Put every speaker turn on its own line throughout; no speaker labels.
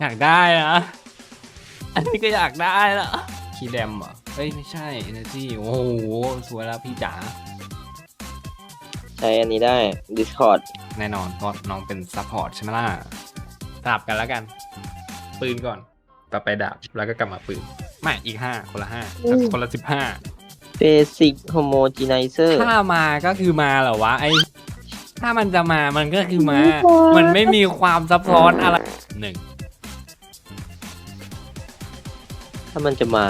อยากได้นะอันนี้ก็อยากได้ละคีย์แดมเหรอเฮ้ยไม่ใช่ energy โอ้โหสวยแล้วพี่จ๋า
ใช้อันนี้ได้ Discord
แน่นอนก็น้องเป็นซัพพอร์ตใช่ไหมล่ะสลับกันแล้วกัน ปืนก่อน ต่อไปดาบแล้วก็กลับมาปืนไม่อีกห้าคนละห้า
อืม
คนละสิบห้า
Basic Homogenizer
ถ้ามาก็คือมาเหรอวะไอถ้ามันจะมามันก็คือมา มันไม่มีความซับซ้อนอะไรหนึ่งา
มันจะมา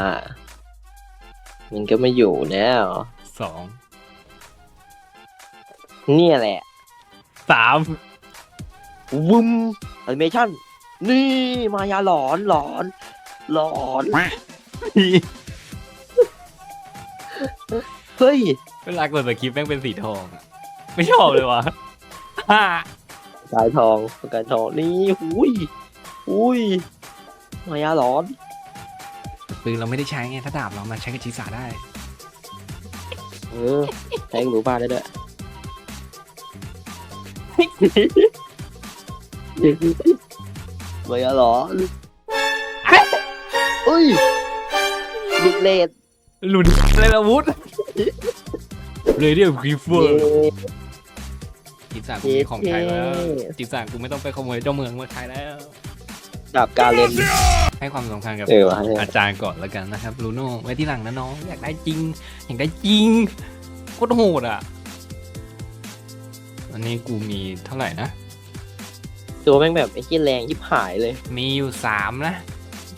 มันก็ไม่อยู่แล้ว
สอง
เนี่ยแหละ
สาม
วุ้มแอนิเมชั่นนี่มายาหลอนหลอน หลอน
สี่
เฮ้ย
เวลากดสคริปต์แม่งเป็นสีทองอะไม่ชอบเลยวะห้า
สายทองประกายทองนี่หุยหุยมายาหลอน
ปืนเราไม่ได้ใช้ไงถ้าดาบเรามาใช้กับชีสาได้
เออใช้หนูบ้านได้ด้วยมายาหลอนเอ้ยลุดเลด
หลุดเลยอาวุธเลยเรียกครีเฟอ
เย้
ร์จีสานกูมีของใช้แล้ว
เย้
จีสานกูไม่ต้องไปขโมยเจ้าเมืองมาใช้แล้ว
ดาบการเล่น
ให้ความสำคัญกับ
เออวะ
อาจารย์ก่อนแล้วกันนะครับลูโน่ไว้ที่หลังนะน้อง อยากได้จริง อยากได้จริงโคตรโหดอะ อันนี้กูมีเท่าไหร่นะ
ตัวแม่งแบบไอ้ที่แรงยิบหายเลย
มีอยู่สามนะ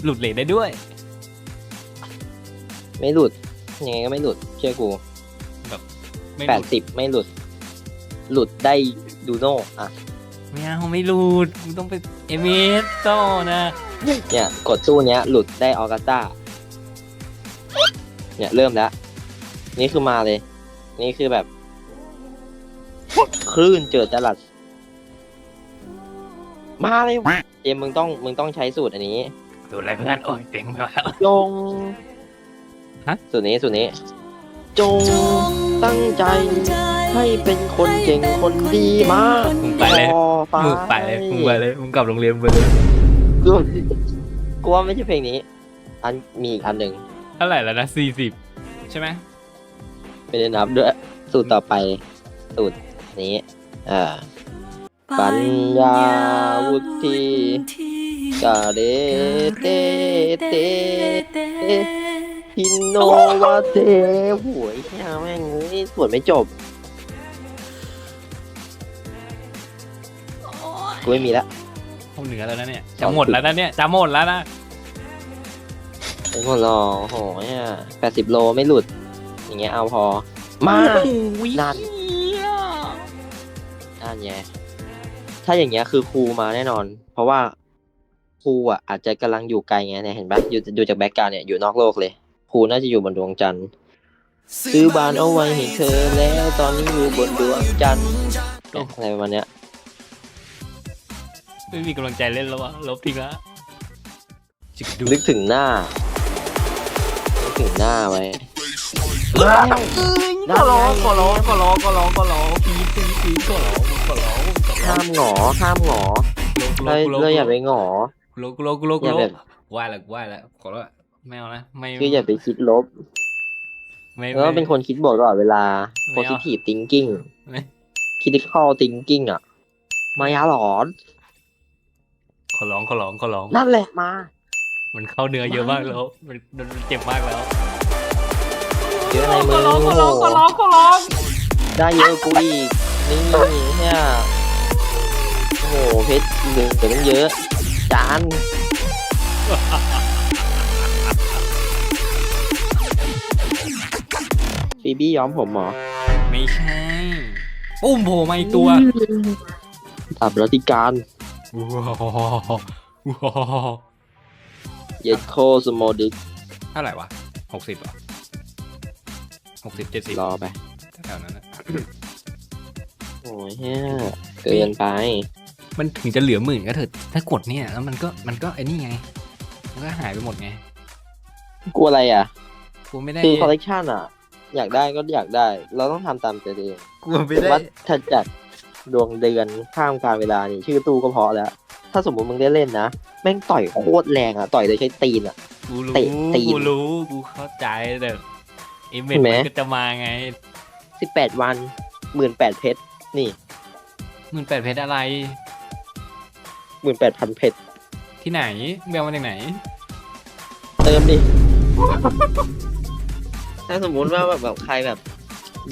หลุดเลทได้ด้วย
ไม่หลุด ยังไงก็ไม่หลุด เชื่อกู
ไม่ห
แปด
ลุด
สิบไม่หลุด หลุดได้ดูโน่อะ
ไม่เอาไม่หลุดกูต้องไป เอเมสโตนะ
เนี่ยกดตู้เนี้ยหลุดได้ออกัสตาเนี่ยเริ่มแล้ว นี่คือมาเลย นี่คือแบบ คลื่นเจิดจรัสมาเลยเจมส์มึงต้องมึงต้องใช้สูตรอันนี้
ดูอะไรเพื่อนโอ้ยเจ๋งไปแล้ว
จง
ฮะ
สูตรนี้สูตรนี้ จงตั้งใจ ให้เป็นคนเก่งคนดีมาก
มึงไปเลย
ต่อไป
มึงไปเลยมึงไปเลยมึงกลับโรงเรียนไปเลย
กูกูว่าไม่ใช่เพลงนี้ อันมีอีกอันหนึ่ง
เท่าไหร่แล้วนะสี่สิบใช่ไหม
ไม่ได้นับด้วย สูตรต่อไป สูตรนี้อ่า ปัญญาวุฒิ กาเรเตเตพินโนวาเทหวยแค่แม่งนี่สวดไม่จบ กูไม่มีละ
เข้าเหนือแล้วนะเนี่ยจะหมดแล้วนะเนี่ยจะหมดแล้วนะ
ไอ้คนรอโอ้โหเนี่ยแปดสิบโลไม่หลุด อย่างเงี้ยเอาพอ มานั่นนั่นไงถ้าอย่างเงี้ยคือครูมาแน่นอน เพราะว่าครูอะอาจจะกำลังอยู่ไกลไงเนี่ยเห็นปะอยู่ดูจากแบ็กกราวด์เนี่ยอยู่นอกโลกเลยครูน่าจะอยู่บนดวงจันทร์ซื้อบ้านเอาไว้ให้เธอแล้วตอนนี้อยู่บนดวงจันทร์เนี่ยอะไรประมาณเนี้ย
ไม่มีกำลังใจเล่นแล้ววะลบทิ้งละจิกดู
นึกถึงหน้านึกถึงหน้าไว้
ขอร้องขอร้องขอร้องขอร้องขอร้องปีปีปีขอร้องขอร้อง
ห้ามหงอห้ามหงอ
กู
เลย
โล
เลยอย่าไปหงอ
กูโลกูโลกูโลกู
อย่า
โล
แบบ
ไหว้ละไหว้ละขอละไม่เอานะไม่
คืออย่าไปคิดลบ
ไม่
แล้วก็เป็นคนคิดบวกตลอดเวลา
ไม่เอา
positive thinking
ไม่
critical thinking อะ มายาหลอน
ข อร้องขอร้องขอร้อง
นั่นแหละมา
มันเข้าเนื้อเยอะมากแล้ว มันมันมันเจ็บมากแล้ว
เยอะในมือ
ขอร้องขอร้องขอร้องขอร้อง
ได้เยอะกูอีกนี่เนี่ยโอ้โหเพชรเหลือแต่ต้องเยอะ จานฟีบี้ย้อมผมเหรอ
ไม่ใช่ปุ้มโผล่มาอีกตัว
ดับรัติการ
ว้าวว้าว
เยดโคสโมดิก
เท่าไหร่วะหกสิบเหรอหกสิบเจ็ดสิบ
รอไป
แถวๆนั้นนะ
โอ้ยเฮียเกินไป
มันถึงจะเหลือหมื่นก็เถอะถ้ากดเนี่ยแล้วมันก็มันก็ไอ้นี่ไง มันก็หายไปหมดไง
กลัวอะไรอะ
กูไม่ได้
คือคอลเลกชันอะ อยากได้ก็อยากได้ เราต้องทำตามใจตัวเอง
กูไม่ได้
วัดถ้าจัด ดวงเดือนข้ามการเวลานี่ชื่อตู้ก็เพราะแล้ว ถ้าสมมติมึงได้เล่นนะ แม่งต่อยโคตรแรงอะ ต่อยโดยใช้ตีนอะ
กูรู้
เตะตีน
กูรู้ กูเข้าใจแต่เอเม
เห็นไหม
มันก็จะมาไง
สิบแปดวันหมื่นแปดเพชรนี่
มึงแปดเพชรอะไร
หมื่นแปดพันเพชร
ที่ไหนมึงไปเอามาจากไหน
เติมดิ ถ้าสมมุติว่าแบบแบบใครแบบ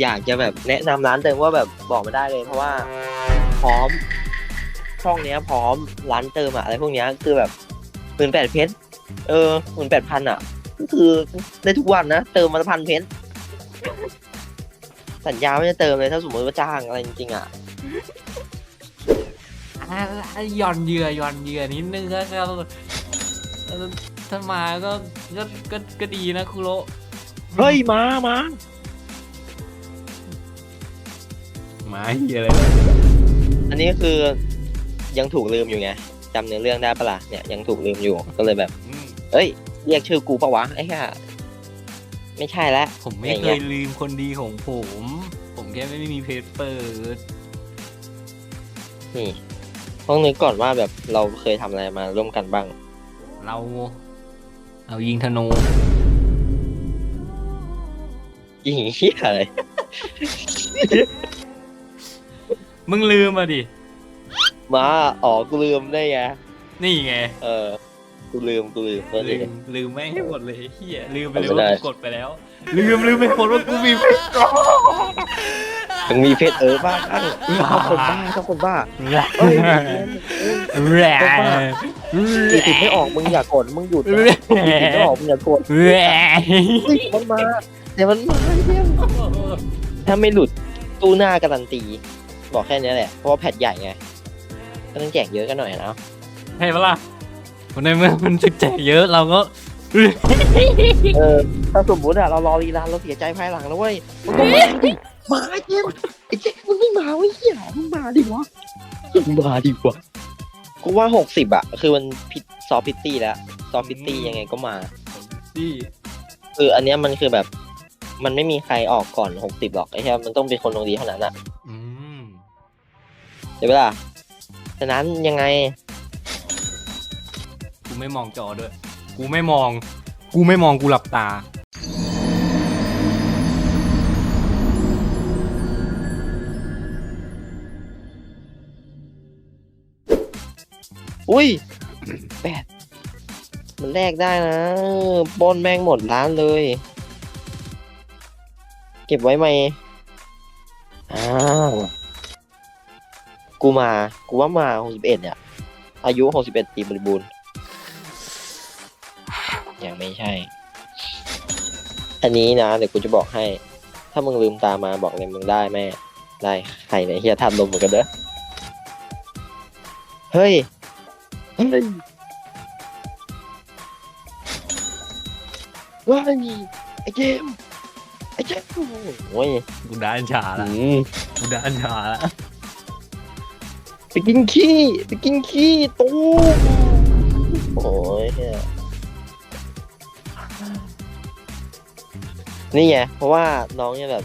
อยากจะแบบแนะนำร้านเติมว่าแบบบอกมาได้เลย เพราะว่าพร้อมช่องเนี้ย พร้อมร้านเติมอะอะไรพวกเนี้ยคือแบบหมื่นแปดเพชรเออหมื่นแปดพันอะก็คือได้ทุกวันนะเติมมาพันเพชรสัญญาไม่จะเติมเลยถ้าสมมติว่าจ้างอะไรจริงๆอะ
อ่าหย่อนเหยื่อหย่อนเหยื่อนิดนึงก็ก็เออถ้ามาก็ก็ก็ก็ดีนะคุโร
เฮ้ยมามา
หมาเหี้ยอะไรเลย
อันนี้คือยังถูกลืมอยู่ไงจำเนื้อเรื่องได้ปะล่ะเนี่ยยังถูกลืมอยู่ก็เลยแบบ
อืม
เอ้ยเรียกชื่อกูปะวะไอ้ห่าไม่ใช่ละ
ผมไม่
อย่าง
เค
เงี้ย
ยลืมคนดีของผม ผมแค่ไม่มีเพจเปิด
นี่ต้องนึกก่อนว่าแบบเราเคยทำอะไรมาร่วมกันบ้าง
เรา เรายิงธนู
ยิงเหี้ยอะไร
มึงลืมมาดิ
มาอ๋อกูลืมได้ไง
นี่ไง
เออ กูลืมกูลืมเพื่อน
ลื
เลย
มลืมไม่งให้หมดเลยเฮียลืมไปเลย
ทำไม่
ว่า
ได้
กูกดไปแล้ว ลืมลืมไปหมดว่ากูมีเพจ
มึงมีเพชรเออบ้างชอบคนบ้าชอบคนบ้าเอ้ย
แหละ
สี่สิบไม่ออกมึงอย่ากดมึงหยุดนะสี่สิบไม่ออกมึงอย่ากด
แหละ
เฮ้ยมันมาเดี๋ยวมันมาเยี่ยมถ้าไม่หลุดตู้หน้าการันตี บอกแค่นี้แหละ เพราะว่าแพทใหญ่ไง ก็ต้องแจกเยอะกันหน่อยนะ
ให้ปะล่ะคนในเมื่อมันจะแจกเยอะเราก็
เออถ้าสมมติอะเรารอรีลานเราเสียใจภายหลังแล้วเว้ยมันก็มาดิมาไอ้เจมส์ไอ้เจมส์มึงไม่มาเว้ยเหี้ยมึงมาดิวะมึงมาดิวะกูว่าหกสิบอะคือมันพิซอฟพิตตี้แล้วซอฟพิตตี้ยังไงก็มา
ดี
คืออันเนี้ยมันคือแบบ มันไม่มีใครออกก่อนหกสิบหรอกไอ้แค่มันต้องเป็นคนดวงดีเท่านั้นอะ
อืม
เดี๋ยวเวลาฉะนั้นยังไง
กูไม่มองจอด้วย กูไม่มอง กูไม่มองกูหลับตา
อุ้ย แปดมันแลกได้นะปล้นแม่งหมดร้านเลย เก็บไว้ไหมอ้าว กูมา กูว่ามาหกสิบเอ็ดเนี่ย อายุหกสิบเอ็ดปีบริบูรณ์ ยังไม่ใช่ อันนี้นะ เดี๋ยวกูจะบอกให้ ถ้ามึงลืมตามาบอกเลยมึงได้แม่ ได้ใครเนี่ยเฮียทันลมเหมือนกันเด้อ เฮ้ย เฮ้ยเฮ้ยไอ้เจมส์ไอ้เจมส์โอ้ย
กูด้านชาละ
อืม
กูด้านชาละ
ไปกินขี้ไปกินขี้ตู้มโอ้ยเหี้ยนี่ไงเพราะว่าน้องเนี่ยแบบ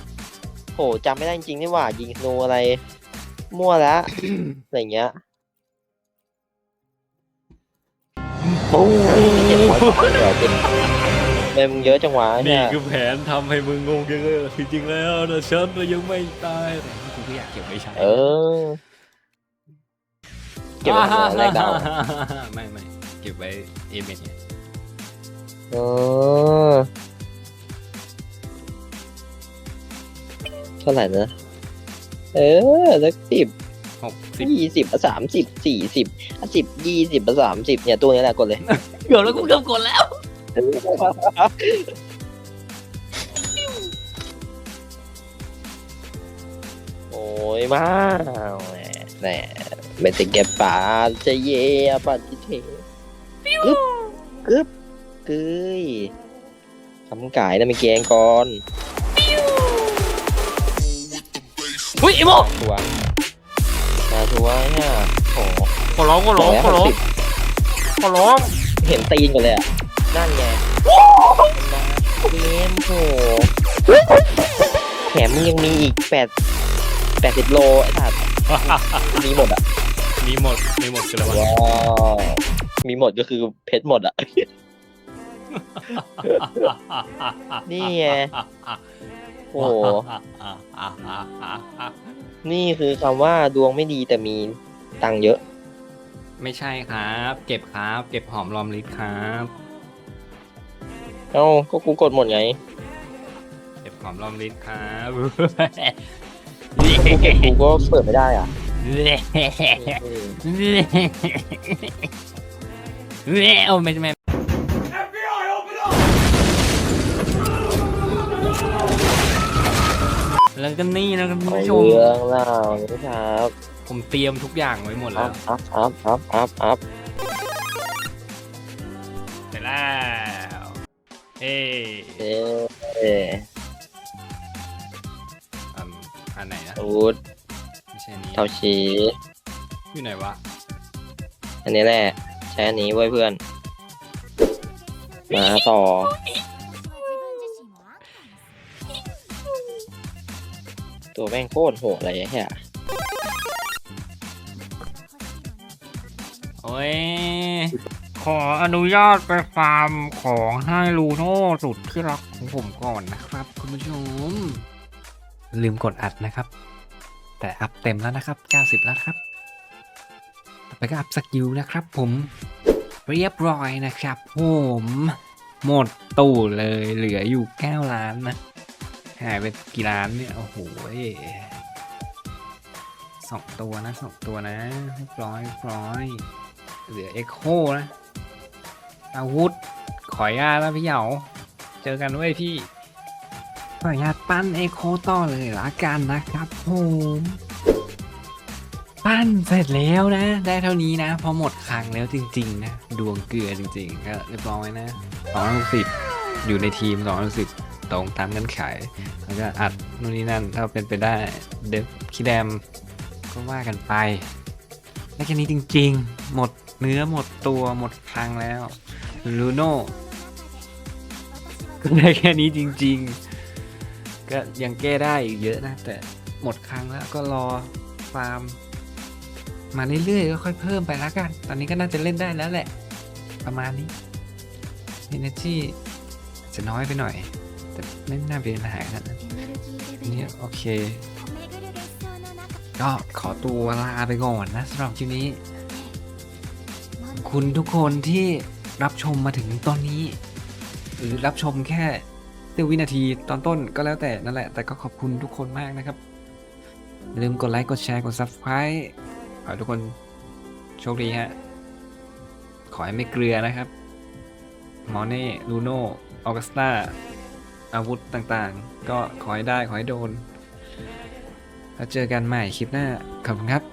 โหจำไม่ได้จริงๆนี่หว่า ยิงธนูอะไร มั่วแล้วอะไรอย่างเงี้ยโอ้ยเจ็บหัวจังเลยเจ็บเลยมึงเยอะจังหวะ
นี่
เนี่ย
คือแผนทำให้มึงงงยังไงล่ะจริงๆแล้วนะฉันน่ะยังไม่ตายแต่กูก็อยากเก็บไว้ใช้
เออ เก็บไว้ทำอะไรดาว
ไม่ไม่เก็บไว้เอเมนไง
เออเท่าไหร่นะ เออสักสิบ
หกสิบ
ยี่สิบสามสิบสี่สิบสิบยี่สิบสามสิบเนี่ยตัวนี้แหละกดเลย
เกือบแล้วกูเกือบกดแล้ว
โอ้ยมาแหม แหมไม่ติเก็บป่าจะเย่ปาทิเทกึบกึบกึยคำกายนะเมื่อกี้เองก่อน
เฮ้ยไอโม
ทัวร์มาทัวร์เนี่ยโอ้โห
ขอร้องขอร้องขอร้องขอร้อง
เห็นตีนกันเลยอะนั่นไงมาเกมโหแถมมึงยังมีอีกแปดแปดสิบโลไอ้สัตว์มีหมดอะ
มีหมด มีหมดคืออะไรวะ
ว้าวมีหมดก็คือเพชรหมดอะ นี่ไง โอ้โห นี่คือคำว่าดวงไม่ดีแต่มีตังค์เยอะ
ไม่ใช่ครับ เก็บครับ เก็บหอมรอมริบครับ
เอ้าก็กูกดหมดไง
เก็บหอมรอมริบครับ
กูเก็บกูก็เปิดไม่ได้อะ
เอาไม่ไม่แล้วก็นี่นะครับคุณผู้ชม
เรื่องเล่าครับ
ผมเตรียมทุกอย่างไว้หมดแล้ว
อัพอัพอัพอัพอัพ
เสร็จแล้วเอ้
เอ๊ะ
อันไหนนะ
อูด
ใช่นี้
เท่าชี
อยู่ไหนวะ
อันนี้แหละใช้อันนี้ไว้เพื่อนมาต่อตัวแม่งโคตรโหดเลยแค่
โอ้ยขออนุญาตไปฟาร์มของให้ลูโน่สุดที่รักของผมก่อนนะครับ คุณผู้ชม ลืมกดอัดนะครับ แต่อัพเต็มแล้วนะครับ 90 แล้วครับ ต่อไปก็อัพสกิลนะครับผม เรียบร้อยนะครับผมหมดตู้เลยเหลืออยู่ 9 ล้านนะ หายไปกี่ล้านเนี่ย โอ้โหสองตัวนะสองตัวนะเรียบร้อยเรียบร้อย เหลือเอ็กโคนะอาวุธ ขออนุญาแล้วพี่เหยา เจอกันเว้ยพี่ ขออนุญาตปั้นเอโคต่อเลยละกันนะครับผมปั้นเสร็จแล้วนะ ได้เท่านี้นะ พอหมดครั้งแล้วจริง ๆ นะ ดวงเกลือจริง ๆ ก็เรียบร้อยนะสองร้อยหกสิบอยู่ในทีมสองร้อยหกสิบตรงตามเงื่อนไข แล้วก็อัดนู่นนี่นั่น ถ้าเป็นไปได้เดฟคิดแดมก็ว่ากันไปได้แค่นี้จริง ๆ หมดเนื้อหมดตัวหมดคลังแล้วลูโน่ก็ได้แค่นี้จริง ๆ ก็ยังแก้ได้อีกเยอะนะ แต่หมดคลังแล้วก็รอฟาร์ม มาเรื่อยๆก็ค่อยเพิ่มไปแล้วกัน ตอนนี้ก็น่าจะเล่นได้แล้วแหละ ประมาณนี้ Energy จะน้อยไปหน่อย แต่ไม่น่าเป็นปัญหาขนาดนั้นนี่โอเค ก็ขอตัวลาไปก่อนนะสำหรับคลิปนี้ คุณทุกคนที่รับชมมาถึงตอนนี้ หรือรับชมแค่ เสี้ยววินาทีตอนต้นก็แล้วแต่นั่นแหละ แต่ก็ขอบคุณทุกคนมากนะครับ อย่าลืมกดไลค์ กดแชร์ กด subscribe ขอให้ทุกคนโชคดีฮะ ขอให้ไม่เกลือนะครับ มอเน่ลูโน่ออกัสตาอาวุธต่างๆ ก็ขอให้ได้ขอให้โดน แล้วเจอกันใหม่คลิปหน้า ขอบคุณครับ